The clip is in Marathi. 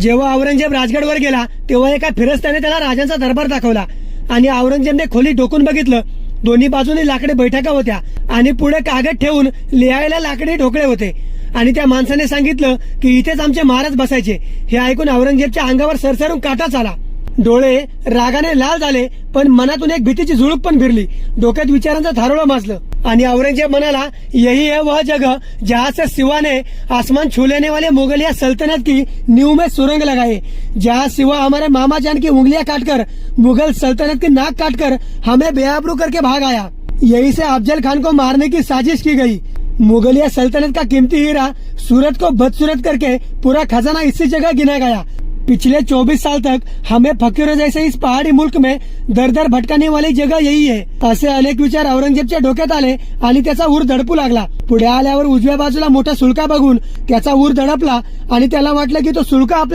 जेव्हा औरंगजेब राजगडवर गेला तेव्हा एका फिरस्त्याने त्याला राजांचा दरबार दाखवला. आणि औरंगजेबने खोली ढोकून बघितलं. दोन्ही बाजूनी लाकडी बैठका होत्या आणि पुढे कागद ठेवून लिहायला लाकडी ढोकळे होते. आणि त्या माणसाने सांगितलं की इथेच आमचे महाराज बसायचे. हे ऐकून औरंगजेबच्या अंगावर सरसरून काटाच आला. डोळे रागाने लाल झाले पण मनातून एक भीतीची झुळूक पण फिरली डोक्यात विचारांचं थारोळं माजलं. औरंगज़ेब म्हणाला, यही है वह जगह जहाँ से सिवा ने आसमान छू लेने वाले मुगलिया सल्तनत की नींव में सुरंग लगाए जहाँ सिवा हमारे मामा जान की उंगलियाँ काटकर, मुगल सल्तनत की नाक काटकर हमें बेआबरू करके भाग आया। यही से अफजल खान को मारने की साजिश की गई। मुगलिया सल्तनत का कीमती हीरा सूरत को बदसूरत करके पूरा खजाना इसी जगह गिना गया। पिछले 24 साल तक हमें फकीरों जैसे इस पहाड़ी मुल्क में दर दर भटकाने वाली जगह यही है। असे अनेक विचार औरंगजेबच्या डोक्यात आले आणि त्याचा ऊर धडपू लागला। पुढे आल्यावर उजव्या बाजूला मोठा सुळका बघून त्याचा ऊर धडपला आणि त्याला वाटलं की तो सुळका